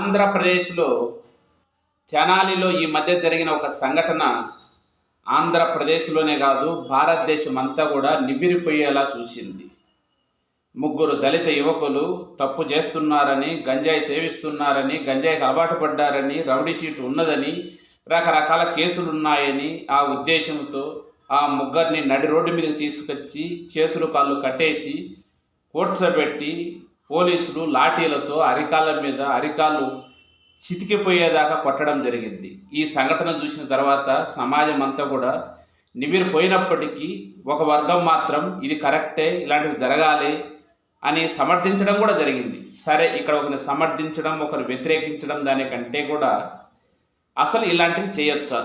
ఆంధ్రప్రదేశ్లో తెనాలిలో ఈ మధ్య జరిగిన ఒక సంఘటన ఆంధ్రప్రదేశ్లోనే కాదు భారతదేశం అంతా కూడా నివ్విరిపోయేలా చూసింది. ముగ్గురు దళిత యువకులు తప్పు చేస్తున్నారని గంజాయి సేవిస్తున్నారని గంజాయికి అలవాటు పడ్డారని రౌడీ షీట్ ఉన్నదని రకరకాల కేసులు ఉన్నాయని ఆ ఉద్దేశంతో ఆ ముగ్గురిని నడి రోడ్డు మీదకి తీసుకొచ్చి చేతులు కాళ్ళు కట్టేసి కూర్చోబెట్టి పోలీసులు లాఠీలతో అరికాళ్ళ మీద అరికాళ్ళు చితికిపోయేదాకా కొట్టడం జరిగింది. ఈ సంఘటన చూసిన తర్వాత సమాజం అంతా కూడా నివిరిపోయినప్పటికీ ఒక వర్గం మాత్రం ఇది కరెక్టే ఇలాంటివి జరగాలి అని సమర్థించడం కూడా జరిగింది. సరే ఇక్కడ ఒకరిని సమర్థించడం ఒకరిని వ్యతిరేకించడం దానికంటే కూడా అసలు ఇలాంటివి చేయొచ్చా?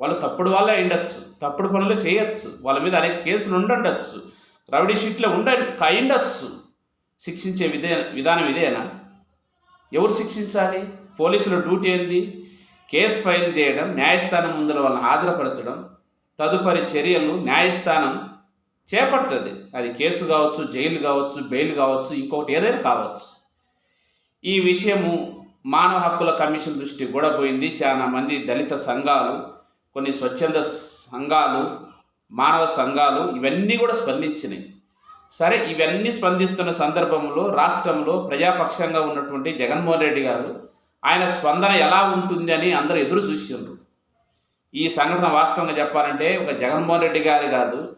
వాళ్ళు తప్పుడు వాళ్ళే అయిండొచ్చు తప్పుడు పనులు చేయొచ్చు వాళ్ళ మీద అనేక కేసులు ఉండుండొచ్చు రౌడీ షీట్లో ఉండ అయిండొచ్చు శిక్షించే విధే విధానం ఇదేనా? ఎవరు శిక్షించాలి? పోలీసుల డ్యూటీ ఏంది? కేసు ఫైల్ చేయడం న్యాయస్థానం ముందర వాళ్ళని హాజరుపరచడం తదుపరి చర్యలు న్యాయస్థానం చేపడుతుంది. అది కేసు కావచ్చు జైలు కావచ్చు బెయిల్ కావచ్చు ఇంకొకటి ఏదైనా కావచ్చు. ఈ విషయము మానవ హక్కుల కమిషన్ దృష్టి కూడా పోయింది చాలా మంది దళిత సంఘాలు కొన్ని స్వచ్ఛంద సంఘాలు మానవ సంఘాలు ఇవన్నీ కూడా స్పందించినాయి. సరే ఇవన్నీ స్పందిస్తున్న సందర్భంలో రాష్ట్రంలో ప్రజాపక్షంగా ఉన్నటువంటి జగన్మోహన్ రెడ్డి గారు ఆయన స్పందన ఎలా ఉంటుంది అని అందరూ ఎదురు చూసిండ్రు. ఈ సంఘటన వాస్తవంగా చెప్పాలంటే ఒక జగన్మోహన్ రెడ్డి గారు కాదు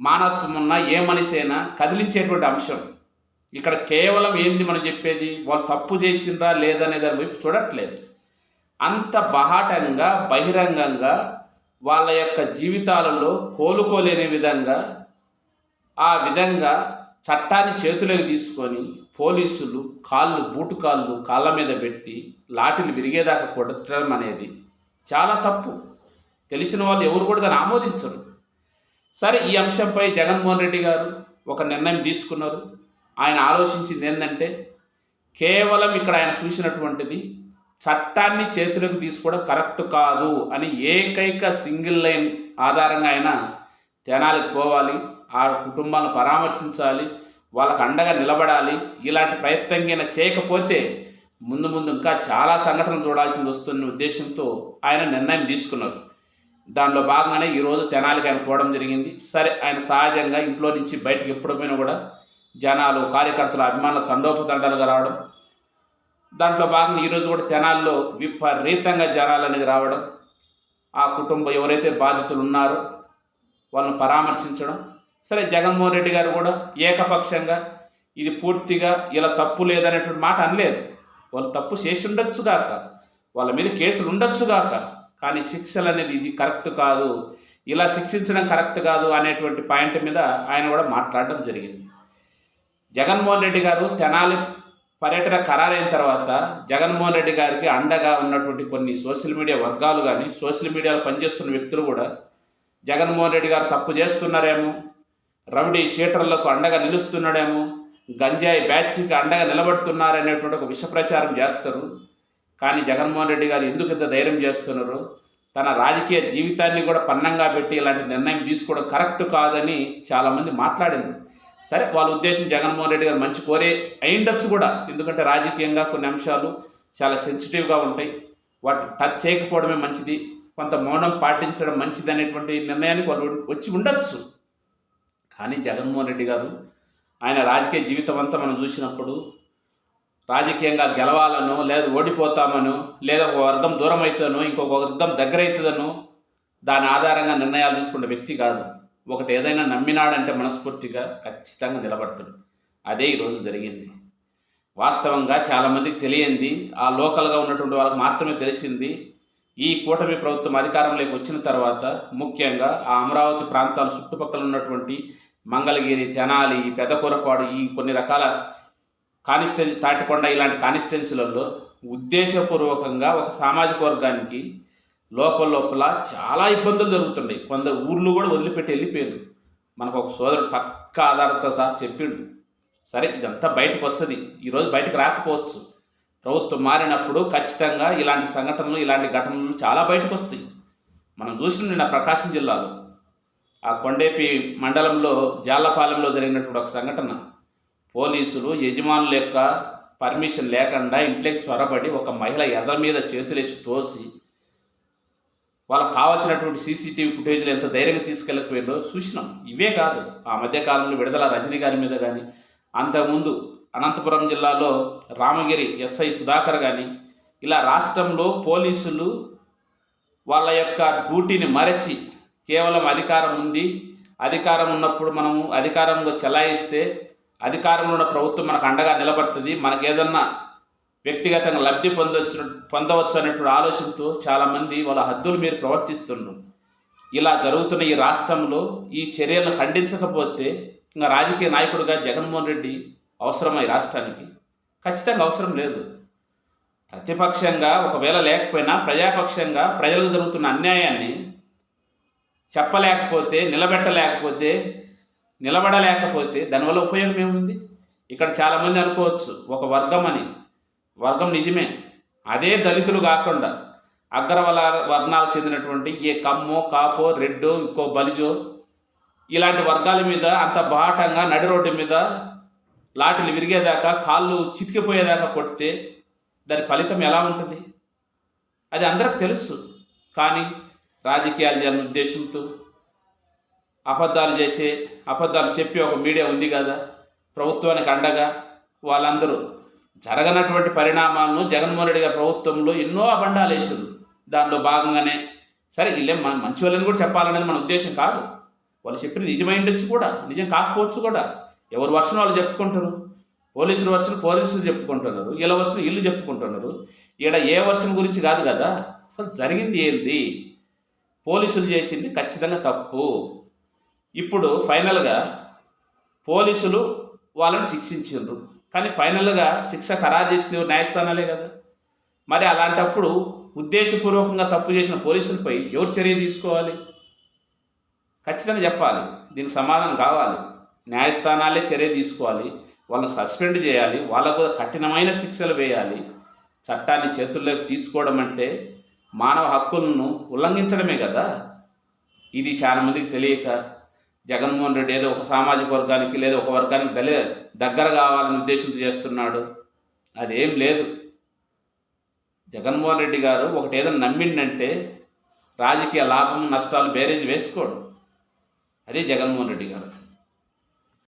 మానవత్వం ఉన్న ఏ మనిషి అయినా కదిలించేటువంటి అంశం. ఇక్కడ కేవలం ఏంది మనం చెప్పేది? వాళ్ళు తప్పు చేసిందా లేదనే దాని వైపు చూడట్లేదు. అంత బహాటంగా బహిరంగంగా వాళ్ళ యొక్క జీవితాలలో కోలుకోలేని విధంగా ఆ విధంగా చట్టాన్ని చేతులకు తీసుకొని పోలీసులు కాళ్ళు బూటు కాళ్ళు కాళ్ళ మీద పెట్టి లాఠీలు విరిగేదాకా కొట్టడం అనేది చాలా తప్పు. తెలిసిన వాళ్ళు ఎవరు కూడా దాన్ని ఆమోదించరు. సరే ఈ అంశంపై జగన్మోహన్ రెడ్డి గారు ఒక నిర్ణయం తీసుకున్నారు. ఆయన ఆలోచించింది ఏంటంటే కేవలం ఇక్కడ ఆయన చూసినటువంటిది చట్టాన్ని చేతులకు తీసుకోవడం కరెక్ట్ కాదు అని ఏకైక సింగిల్ లైన్ ఆధారంగా ఆయన తెనాలికి పోవాలి. ఆ కుటుంబాలను పరామర్శించాలి వాళ్ళకు అండగా నిలబడాలి ఇలాంటి ప్రయత్నం చేయకపోతే ముందు ముందు ఇంకా చాలా సంఘటనలు చూడాల్సింది వస్తున్న ఉద్దేశంతో ఆయన నిర్ణయం తీసుకున్నారు. దానిలో భాగంగానే ఈరోజు తెనాలికి ఆయన పోవడం జరిగింది. సరే ఆయన సహజంగా ఇంట్లో నుంచి బయటకు ఎప్పుడు పోయినా కూడా జనాలు కార్యకర్తలు అభిమానులు తండోపతండాలుగా రావడం. దాంట్లో భాగంగా ఈరోజు కూడా తెనాల్లో విపరీతంగా జనాలు అనేది రావడం. ఆ కుటుంబం ఎవరైతే బాధితులు ఉన్నారో వాళ్ళని పరామర్శించడం. సరే జగన్మోహన్ రెడ్డి గారు కూడా ఏకపక్షంగా ఇది పూర్తిగా ఇలా తప్పు లేదనేటువంటి మాట అనలేదు. వాళ్ళు తప్పు చేసి ఉండొచ్చుగాక వాళ్ళ మీద కేసులు ఉండొచ్చుగాక కానీ శిక్షలు అనేది ఇది కరెక్ట్ కాదు ఇలా శిక్షించడం కరెక్ట్ కాదు అనేటువంటి పాయింట్ మీద ఆయన కూడా మాట్లాడడం జరిగింది. జగన్మోహన్ రెడ్డి గారు తెనాలి పర్యటన ఖరారైన తర్వాత జగన్మోహన్ రెడ్డి గారికి అండగా ఉన్నటువంటి కొన్ని సోషల్ మీడియా వర్గాలు కానీ సోషల్ మీడియాలో పనిచేస్తున్న వ్యక్తులు కూడా జగన్మోహన్ రెడ్డి గారు తప్పు చేస్తున్నారేమో రౌడీ షీటర్లకు అండగా నిలుస్తున్నాడేమో? గంజాయి బ్యాచ్కి అండగా నిలబడుతున్నారనేటువంటి ఒక విష ప్రచారం చేస్తారు. కానీ జగన్మోహన్ రెడ్డి గారు ఎందుకు ఇంత ధైర్యం చేస్తున్నారు? తన రాజకీయ జీవితాన్ని కూడా పన్నంగా పెట్టి ఇలాంటి నిర్ణయం తీసుకోవడం కరెక్ట్ కాదని చాలామంది మాట్లాడింది. సరే వాళ్ళ ఉద్దేశం జగన్మోహన్ రెడ్డి గారు మంచి కోరే అయిండొచ్చు కూడా. ఎందుకంటే రాజకీయంగా కొన్ని అంశాలు చాలా సెన్సిటివ్గా ఉంటాయి. వాటి టచ్ చేయకపోవడమే మంచిది. కొంత మౌనం పాటించడం మంచిది అనేటువంటి నిర్ణయానికి వాళ్ళు వచ్చి ఉండొచ్చు. కానీ జగన్మోహన్ రెడ్డి గారు ఆయన రాజకీయ జీవితం అంతా మనం చూసినప్పుడు రాజకీయంగా గెలవాలనో లేదా ఓడిపోతామనో లేదా ఒక వర్గం దూరం అవుతుందనో ఇంకొక వర్గం దగ్గర అవుతుందనో దాని ఆధారంగా నిర్ణయాలు తీసుకునే వ్యక్తి కాదు. ఒకటి ఏదైనా నమ్మినాడంటే మనస్ఫూర్తిగా ఖచ్చితంగా నిలబడతాడు. అదే ఈరోజు జరిగింది. వాస్తవంగా చాలామందికి తెలియంది ఆ లోకల్గా ఉన్నటువంటి వాళ్ళకి మాత్రమే తెలిసింది ఈ కూటమి ప్రభుత్వం అధికారంలోకి వచ్చిన తర్వాత ముఖ్యంగా ఆ అమరావతి ప్రాంతాల చుట్టుపక్కల ఉన్నటువంటి మంగళగిరి తెనాలి పెదకూరపాడు ఈ కొన్ని రకాల కానిస్టెన్స్ తాటికొండ ఇలాంటి కానిస్టెన్సీలలో ఉద్దేశపూర్వకంగా ఒక సామాజిక వర్గానికి లోపల లోపల చాలా ఇబ్బందులు జరుగుతున్నాయి కొందరు ఊర్లు కూడా వదిలిపెట్టి వెళ్ళిపోయారు. మనకు ఒక సోదరుడు పక్క ఆధారంతో సహా చెప్పిండు. సరే ఇదంతా బయటకు వచ్చది ఈరోజు బయటకు రాకపోవచ్చు. ప్రభుత్వం మారినప్పుడు ఖచ్చితంగా ఇలాంటి సంఘటనలు ఇలాంటి ఘటనలు చాలా బయటకు వస్తాయి. మనం చూసిన నిన్న ప్రకాశం జిల్లాలో. ఆ కొండేపి మండలంలో జాలపాలెంలో జరిగినటువంటి ఒక సంఘటన. పోలీసులు యజమానుల యొక్క పర్మిషన్ లేకుండా ఇంట్లోకి చొరబడి ఒక మహిళ ఎదర మీద చేతులేసి తోసి వాళ్ళకి కావాల్సినటువంటి సీసీటీవీ ఫుటేజ్లు ఎంత ధైర్యంగా తీసుకెళ్ళకపోయిందో చూసినాం. ఇవే కాదు ఆ మధ్యకాలంలో విడుదల రజనీ గారి మీద కానీ అంతకుముందు అనంతపురం జిల్లాలో రామగిరి ఎస్ఐ సుధాకర్ కానీ ఇలా రాష్ట్రంలో పోలీసులు వాళ్ళ యొక్క డ్యూటీని మరచి కేవలం అధికారం ఉంది. అధికారం ఉన్నప్పుడు మనము అధికారంలో చెలాయిస్తే అధికారంలో ఉన్న ప్రభుత్వం మనకు అండగా నిలబడుతుంది. మనకు ఏదన్నా వ్యక్తిగతంగా లబ్ధి పొందవచ్చు పొందవచ్చు అనేటువంటి ఆలోచనతో చాలామంది వాళ్ళ హద్దులు మీరు ప్రవర్తిస్తున్నారు ఇలా జరుగుతున్న ఈ రాష్ట్రంలో ఈ చర్యలను ఖండించకపోతే ఇంకా రాజకీయ నాయకుడిగా జగన్మోహన్ రెడ్డి అవసరమై రాష్ట్రానికి? ఖచ్చితంగా అవసరం లేదు. ప్రతిపక్షంగా ఒకవేళ లేకపోయినా ప్రజాపక్షంగా ప్రజలకు జరుగుతున్న అన్యాయాన్ని చెప్పలేకపోతే నిలబెట్టలేకపోతే నిలబడలేకపోతే దానివల్ల ఉపయోగం ఏముంది? ఇక్కడ చాలామంది అనుకోవచ్చు ఒక వర్గం అని. వర్గం నిజమే. అదే దళితులు కాకుండా అగ్రవల వర్ణాలకు చెందినటువంటి ఏ కమ్మో కాపో రెడ్డో ఇంకో బలిజో ఇలాంటి వర్గాల మీద అంత బాటంగా నడి రోడ్డు మీద లాటిలు విరిగేదాకా కాళ్ళు చితికిపోయేదాకా కొడితే దాని ఫలితం ఎలా ఉంటుంది? అది అందరికి తెలుసు. కానీ రాజకీయాలు చేయాలని ఉద్దేశంతో అబద్ధాలు చేసే అబద్ధాలు చెప్పి ఒక మీడియా ఉంది కదా ప్రభుత్వానికి అండగా వాళ్ళందరూ జరగనటువంటి పరిణామాలను జగన్మోహన్ రెడ్డి గారి ప్రభుత్వంలో ఎన్నో అబండాలు వేసారు దానిలో భాగంగానే సరే వీళ్ళే మన మంచి వాళ్ళని కూడా చెప్పాలనేది మన ఉద్దేశం కాదు. వాళ్ళు చెప్పిన నిజమై ఉండొచ్చు కూడా నిజం కాకపోవచ్చు కూడా. ఎవరు వర్షం వాళ్ళు చెప్పుకుంటారు? పోలీసుల వర్షం పోలీసులు చెప్పుకుంటున్నారు. వీళ్ళ వర్షం ఇల్లు చెప్పుకుంటున్నారు. ఈడ ఏ వర్షం గురించి కాదు కదా అసలు జరిగింది ఏంది? పోలీసులు చేసింది ఖచ్చితంగా తప్పు. ఇప్పుడు ఫైనల్గా పోలీసులు వాళ్ళని శిక్షించారు కానీ ఫైనల్గా శిక్ష ఖరారు చేసిన న్యాయస్థానాలే కదా. మరి అలాంటప్పుడు ఉద్దేశపూర్వకంగా తప్పు చేసిన పోలీసులపై ఎవరు చర్య తీసుకోవాలి? ఖచ్చితంగా చెప్పాలి. దీనికి సమాధానం కావాలి. న్యాయస్థానాలే చర్య తీసుకోవాలి. వాళ్ళని సస్పెండ్ చేయాలి. వాళ్ళకు కూడా కఠినమైన శిక్షలు వేయాలి. చట్టాన్ని చేతుల్లోకి తీసుకోవడం అంటే మానవ హక్కులను ఉల్లంఘించడమే కదా? ఇది చాలామందికి తెలియక జగన్మోహన్ రెడ్డి ఏదో ఒక సామాజిక వర్గానికి లేదా ఒక వర్గానికి దళి దగ్గర కావాలని ఉద్దేశంతో చేస్తున్నాడు. అదేం లేదు. జగన్మోహన్ రెడ్డి గారు ఒకటి ఏదైనా నమ్మిండంటే రాజకీయ లాభం నష్టాలు బేరేజ్ వేసుకోడు. అదే జగన్మోహన్ రెడ్డి గారు.